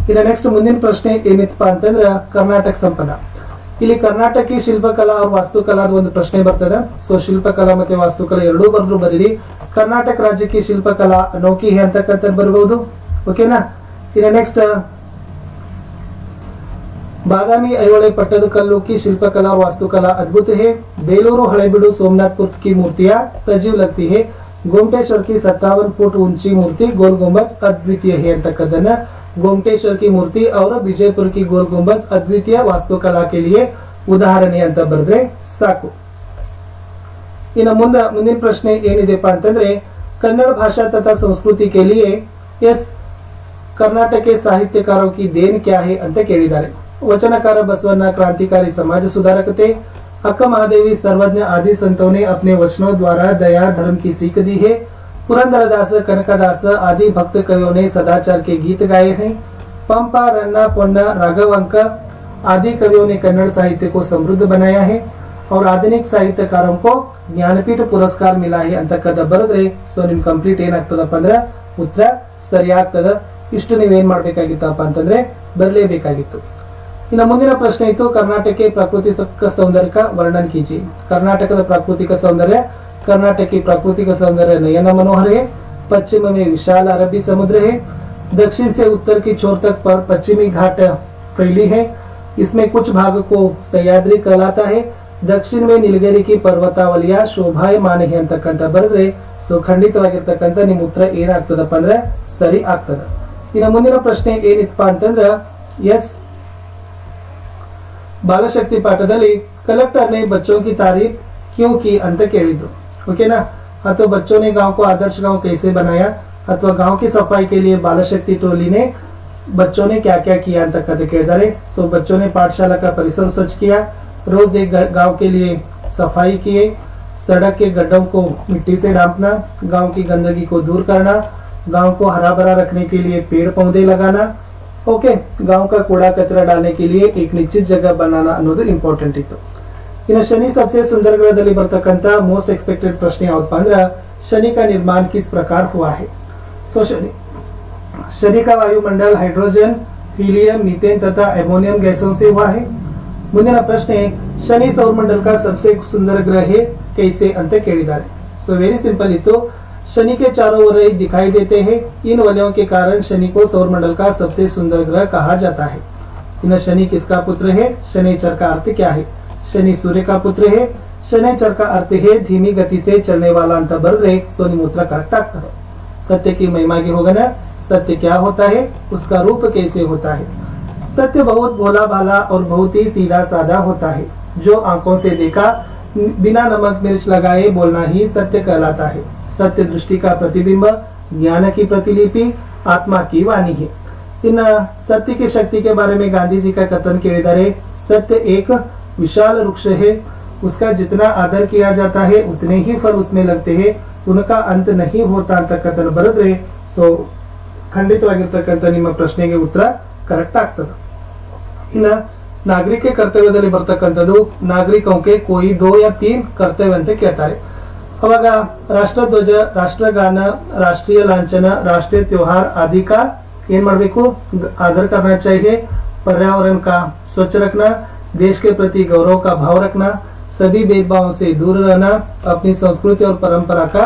ಇನ್ನು ನೆಕ್ಸ್ಟ್ ಮುಂದಿನ ಪ್ರಶ್ನೆ ಏನಿತ್ತಪ್ಪ ಅಂತಂದ್ರ ಕರ್ನಾಟಕ ಸಂಪದ ಇಲ್ಲಿ ಕರ್ನಾಟಕಿ ಶಿಲ್ಪಕಲಾ और ವಾಸ್ತುಕಲಾದ ಒಂದು ಪ್ರಶ್ನೆ ಬರ್ತದೆ ಸೊ ಶಿಲ್ಪಕಲಾ ಮತ್ತೆ ವಾಸ್ತುಕಲಾ ಎರಡೂ ಬರೆದ್ರು ಬರೀರಿ ಕರ್ನಾಟಕ ರಾಜ್ಯಕ್ಕೆ ಶಿಲ್ಪಕಲಾ ಅನೋಖಿ ಹೇ ಅಂತಕ್ಕಂಥದ್ದು ಬರಬಹುದು ಓಕೆನಾ ಇನ್ನು ನೆಕ್ಸ್ಟ್ ಬಾದಾಮಿ ಐಹೊಳೆ ಪಟ್ಟದಕಲ್ಲು ಕಿ ಶಿಲ್ಪಕಲಾ, ವಾಸ್ತುಕಲಾ ಅದ್ಭುತ ಹೇ ಬೇಲೂರು, ಹಳೆಬಿಡು ಸೋಮನಾಥ್ಪುರ್ ಕಿ ಮೂರ್ತಿಯ ಸಜೀವ್ ಲಗ್ತಿ ಹೇ ಗೋಮಟೇಶ್ವರ್ ಕಿ ಸತ್ತಾವನ್ ಫುಟ್ ಉಂಚಿ ಮೂರ್ತಿ, ಗೋಲ್ ಗುಂಬಜ್ ಅದ್ವಿತೀಯ ಹೇ ಅಂತಕ್ಕದ್ದನ್ನ. ಗೋಮಟೇಶ್ವರ್ ಕಿ ಮೂರ್ತಿ ಅವರ ವಿಜಯಪುರ ಕಿ ಗೋಲ್ ಗುಂಬಜ್ ಅದ್ವಿತೀಯ ವಾಸ್ತುಕಲಾ ಕೆಲಿಯೇ ಉದಾಹರಣೆ ಅಂತ ಬರೆದ್ರೆ ಸಾಕು. ಇನ್ನು ಮುಂದೆ ಮುಂದಿನ ಪ್ರಶ್ನೆ ಏನಿದೆಪ್ಪ ಅಂತಂದ್ರೆ, ಕನ್ನಡ ಭಾಷಾ ತಥಾ ಸಂಸ್ಕೃತಿ ಕೆಲಿಯೇ ಎಸ್ ಕರ್ನಾಟಕ ಸಾಹಿತ್ಯಕಾರೋಕಿ ದೇನ್ ಕ್ಯಾ ಹೇ ಅಂತ ಕೇಳಿದ್ದಾರೆ. वचनकार बसवन्ना क्रांतिकारी समाज सुधारक थे अक्का महादेवी सर्वज्ञ आदि संतों ने अपने वचनों द्वारा दया धर्म की सीख दी है पुरंदरदास कनकदास आदि भक्त कवियों ने सदाचार के गीत गाए हैं पंपा रन्ना पोन्ना राघवंक आदि कवियों ने कन्नड़ साहित्य को समृद्ध बनाया है और आधुनिक साहित्यकारों को ज्ञानपीठ पुरस्कार मिला है ಅಂತಕ್ಕದ ಬರೆದ್ರೆ ಸೊ ನಿಮ್ ಕಂಪ್ಲೀಟ್ ಏನಾಗ್ತದಪ್ಪ ಅಂದ್ರೆ ಉತ್ತರ ಸರಿಯಾಗ್ತದ ಇಷ್ಟು ನೀವೇನ್ ಮಾಡ್ಬೇಕಾಗಿತ್ತಪ್ಪ ಅಂತಂದ್ರೆ ಬರಲೇಬೇಕಾಗಿತ್ತು ಇನ್ನು ಮುಂದಿನ ಪ್ರಶ್ನೆ ಇತ್ತು ಕರ್ನಾಟಕ ಪ್ರಾಕೃತಿಕ ಸೌಂದರ್ಯ ವರ್ಣನ್ ಕೀಜಿ ಕರ್ನಾಟಕದ ಪ್ರಾಕೃತಿಕ ಸೌಂದರ್ಯ कर्नाटक की प्राकृतिक सौंदर्य नयन मनोहर है पश्चिम में विशाल अरबी समुद्र है दक्षिण से उत्तर की छोर तक पर पश्चिमी घाट फैली है इसमें कुछ भाग को सह्याद्री कहलाता है ದಕ್ಷಿಣ ಮೇ ನೀಲಗಿರಿ ಕಿ ಪರ್ವತಾವಲಿಯ ಶೋಭಾಯಮಾನ ಅಂತಕ್ಕಂಥ ಬರೆದ್ರೆ ಸೊ ಖಂಡಿತವಾಗಿರ್ತಕ್ಕಂಥ ನಿಮ್ ಉತ್ತರ ಏನಾಗ್ತದಪ್ಪ ಅಂದ್ರೆ ಸರಿ ಆಗ್ತದ ಇನ್ನು ಮುಂದಿನ ಪ್ರಶ್ನೆ ಏನಿತ್ತಪ್ಪ ಅಂತಂದ್ರ ಎಸ್ ಬಾಲಶಕ್ತಿ ಪಾಠದಲ್ಲಿ कलेक्टर ने बच्चों की तारीफ क्यों की ಅಂತ ಕೇಳಿದ್ರು ಓಕೆನಾ ಅಥವಾ बच्चों ने गांव को आदर्श गांव कैसे बनाया ಅಥವಾ गांव की सफाई के लिए बालशक्ति टोली ने बच्चों ने क्या क्या किया ಅಂತಕ್ಕಂಥ ಕೇಳಿದ್ದಾರೆ ಸೊ बच्चों ने पाठशाला का परिसर स्वच्छ किया रोज एक ग- गांव के लिए सफाई किए सड़क के गड्ढों को मिट्टी से ढांपना गांव की गंदगी को दूर करना गांव को हरा भरा रखने के लिए पेड़ पौधे लगाना ओके गाँव का कूड़ा कचरा डालने के लिए एक निश्चित जगह बनाना अब ಇಂಪಾರ್ಟೆಂಟ್ इतना ಇನ್ನು सबसे सुंदर ग्रह ಬರ್ತಕ್ಕಂತ ಮೋಸ್ಟ್ ಎಕ್ಸ್ಪೆಕ್ಟೆಡ್ ಪ್ರಶ್ನೆ ಯಾವಪ್ಪ ಅಂದ್ರೆ का निर्माण किस प्रकार हुआ है? सो शनि शनि का वायुमंडल हाइड्रोजन हीलियम मीथेन तथा एमोनियम गैसों से हुआ है। मुझे प्रश्न शनि सौर मंडल का सबसे सुंदर ग्रह है, कैसे ಅಂತ ಕೇಳಿದ್ದಾರೆ सो वेरी सिंपल इतो शनि के चारों ओर दिखाई देते हैं। इन वलयों के कारण शनि को सौरमंडल का सबसे सुंदर ग्रह कहा जाता है। इन शनि किसका पुत्र है? शनिचर का अर्थ क्या है? शनि सूर्य का पुत्र है। शनिचर का अर्थ है, धीमी गति से चलने वाला अंतबर रहे सोनी मूत्र का टक्कर सत्य की महिमा की होगा ना? सत्य क्या होता है? उसका रूप कैसे होता है? सत्य बहुत भोला भाला और बहुत ही सीधा साधा होता है। जो आँखों से देखा, बिना नमक मिर्च लगाए बोलना ही सत्य कहलाता है। सत्य दृष्टि का प्रतिबिंब ज्ञान की प्रतिलिपि आत्मा की वाणी है इन सत्य की शक्ति के बारे में गांधी जी का कथन ಕೇಳಿದ್ದಾರೆ सत्य एक विशाल वृक्ष है उसका जितना आदर किया जाता है उतने ही फल उसमें लगते हैं उनका अंत नहीं होता ಅಂತಕ್ಕಂಥ ಬರೆದ್ರೆ ಸೊ ಖಂಡಿತವಾಗಿರ್ತಕ್ಕಂಥ ನಿಮ್ಮ ಪ್ರಶ್ನೆಗೆ ಉತ್ತರ ಕರೆಕ್ಟ್ ಆಗ್ತದೆ ಇನ್ನ ನಾಗರಿಕ ಕರ್ತವ್ಯದಲ್ಲಿ ಬರ್ತಕ್ಕಂಥದ್ದು ನಾಗರಿಕಂಗೆ ಕೋಯಿ ದೋ ಯಾ ತೀನ್ ಕರ್ತವ್ಯ ಅಂತ ಕೇಳ್ತಾರೆ ಅವಾಗ ರಾಷ್ಟ್ರಧ್ವಜ ರಾಷ್ಟ್ರಗಾನ ರಾಷ್ಟ್ರೀಯ ಲಾಂಛನ ರಾಷ್ಟ್ರೀಯ त्योहार आदि का ಏನ್ ಮಾಡಬೇಕು आदर करना चाहिए पर्यावरण का स्वच्छ रखना देश के प्रति गौरव का भाव रखना सभी भेदभावों से दूर रहना अपनी संस्कृति और परंपरा का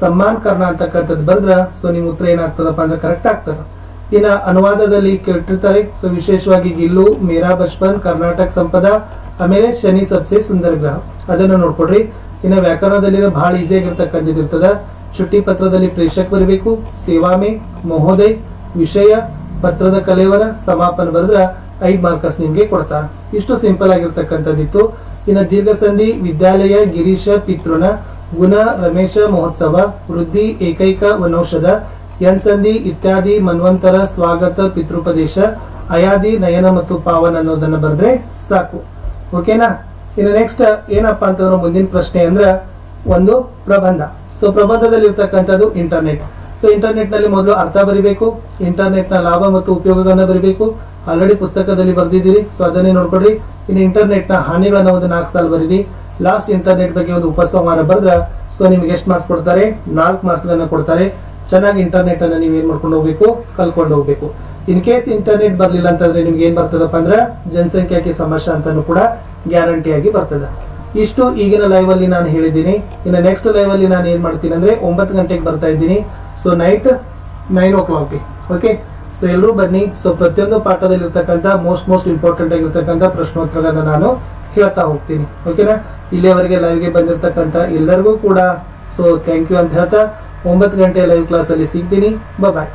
ಸಮ್ಮಾನ್ ಕರ್ನ ಅಂತಕ್ಕಂಥದ್ದು ಬರೆದ್ರ ಸೊ ನಿಮ್ ಉತ್ತರ ಏನಾಗ್ತದಪ್ಪ ಅಂದ್ರೆ ಕರೆಕ್ಟ್ ಆಗ್ತದ ಇನ್ನ ಅನುವಾದದಲ್ಲಿ ಕೇಳಿರ್ತಾರೆ ಸೊ ವಿಶೇಷವಾಗಿ ಗಿಲ್ಲು ಮೇರಾ ಬಚ್ಪನ್ ಕರ್ನಾಟಕ ಸಂಪದ ಆಮೇಲೆ ಶನಿ ಸಬ್ಸೆ ಸುಂದರ ಗ್ರಹ ಅದನ್ನು ನೋಡ್ಕೊಡ್ರಿ ಇನ್ನ ವ್ಯಾಕರಣದಲ್ಲಿ ಬಹಳ ಈಸಿ ಆಗಿರ್ತಕ್ಕಂಥದ್ದು ಇರ್ತದ. ಚುಟ್ಟಿ ಪತ್ರದಲ್ಲಿ ಪ್ರೇಷಕ್ ಬರಬೇಕು, ಸೇವಾಮೆ, ಮಹೋದಯ, ವಿಷಯ, ಪತ್ರದ ಕಲೆಯವರ ಸಮಾಪನ ಬರೆದ್ರ ಐದ್ ಮಾರ್ಕಸ್ ನಿಮ್ಗೆ ಕೊಡ್ತಾರ ಇಷ್ಟು ಸಿಂಪಲ್ ಆಗಿರ್ತಕ್ಕಂಥದ್ದಿತ್ತು. ಇನ್ನು ದೀರ್ಘ ಸಂಧಿ ವಿದ್ಯಾಲಯ, ಗಿರೀಶ, ಪಿತೃಣ, ಗುಣ, ರಮೇಶ, ಮಹೋತ್ಸವ, ವೃದ್ಧಿ, ಏಕೈಕ ವನೌಷಧ ಸಂಧಿ ಇತ್ಯಾದಿ, ಮನ್ವಂತರ, ಸ್ವಾಗತ, ಪಿತೃಪದೇಶ, ಅಯಾದಿ, ನಯನ ಮತ್ತು ಪಾವನ ಅನ್ನೋದನ್ನ ಬರೆದ್ರೆ ಸಾಕು. ಓಕೆನಾ ಇನ್ನು ನೆಕ್ಸ್ಟ್ ಏನಪ್ಪಾ ಅಂತಂದ್ರೆ ಮುಂದಿನ ಪ್ರಶ್ನೆ ಅಂದ್ರೆ ಒಂದು ಪ್ರಬಂಧ. ಸೊ ಪ್ರಬಂಧದಲ್ಲಿ ಇರ್ತಕ್ಕಂಥದ್ದು ಇಂಟರ್ನೆಟ್ ಸೊ ಇಂಟರ್ನೆಟ್ನಲ್ಲಿ ಮೊದಲು ಅರ್ಥ ಬರಿಬೇಕು ಇಂಟರ್ನೆಟ್ನ ಲಾಭ ಮತ್ತು ಉಪಯೋಗಗಳನ್ನ ಬರಿಬೇಕು. ಆಲ್ರೆಡಿ ಪುಸ್ತಕದಲ್ಲಿ ಬರ್ದಿದ್ದೀರಿ ಸೊ ಅದನ್ನೇ ನೋಡ್ಕೊಡ್ರಿ ಇನ್ನು ಇಂಟರ್ನೆಟ್ನ ಹಾನಿಗಳನ್ನ ಒಂದು ನಾಲ್ಕು ಸಾಲ ಬರೀರಿ. ಲಾಸ್ಟ್ ಇಂಟರ್ನೆಟ್ ಬಗ್ಗೆ ಒಂದು ಉಪಸಂಹಾರ ಬರೆದ ಸೊ ನಿಮ್ಗೆ ಎಷ್ಟು ಮಾರ್ಕ್ಸ್ ಕೊಡ್ತಾರೆ? ನಾಲ್ಕು ಮಾರ್ಕ್ಸ್ ಗಳನ್ನ ಕೊಡ್ತಾರೆ. ಚೆನ್ನಾಗಿ ಇಂಟರ್ನೆಟ್ ಅನ್ನ ನೀವು ಏನ್ ಮಾಡ್ಕೊಂಡು ಹೋಗ್ಬೇಕು? ಕಲ್ಕೊಂಡು ಹೋಗ್ಬೇಕು. ಇನ್ ಕೇಸ್ ಇಂಟರ್ನೆಟ್ ಬರ್ಲಿಲ್ಲ ಅಂತಂದ್ರೆ ನಿಮ್ಗೆ ಏನ್ ಬರ್ತದಪ್ಪ ಅಂದ್ರೆ ಜನಸಂಖ್ಯಾಕ್ಕೆ ಸಮಸ್ಯೆ ಅಂತಾನು ಕೂಡ ಗ್ಯಾರಂಟಿ ಆಗಿ ಬರ್ತದೆ. ಇಷ್ಟು ಈಗಿನ ಲೈವ್ ಅಲ್ಲಿ ನಾನು ಹೇಳಿದ್ದೀನಿ. ಇನ್ನು ನೆಕ್ಸ್ಟ್ ಲೈವ್ ಅಲ್ಲಿ ನಾನು ಏನ್ ಮಾಡ್ತೀನಿ ಅಂದ್ರೆ ಒಂಬತ್ತು ಗಂಟೆಗೆ ಬರ್ತಾ ಇದ್ದೀನಿ. So night nine o'clock okay so ಎಲ್ಲರೂ ಬನ್ನಿ. ಸೊ ಪ್ರತಿಯೊಂದು ಪಾಠದಲ್ಲಿ ಇರ್ತಕ್ಕಂಥ ಮೋಸ್ಟ್ ಮೋಸ್ಟ್ ಇಂಪಾರ್ಟೆಂಟ್ ಆಗಿರ್ತಕ್ಕಂಥ ಪ್ರಶ್ನೋತ್ತರಗಳನ್ನ ನಾನು ಹೇಳ್ತಾ ಹೋಗ್ತೀನಿ. ಓಕೆನಾ ಇಲ್ಲಿಯವರೆಗೆ ಲೈವ್ಗೆ ಬಂದಿರತಕ್ಕಂಥ ಎಲ್ಲರಿಗೂ ಕೂಡ ಸೊ ಥ್ಯಾಂಕ್ ಯು ಅಂತ ಹೇಳ್ತಾ, ಒಂಬತ್ತು ಗಂಟೆ ಲೈವ್ ಕ್ಲಾಸ್ ಅಲ್ಲಿ ಸಿಗ್ತೀನಿ. ಬಾಯ್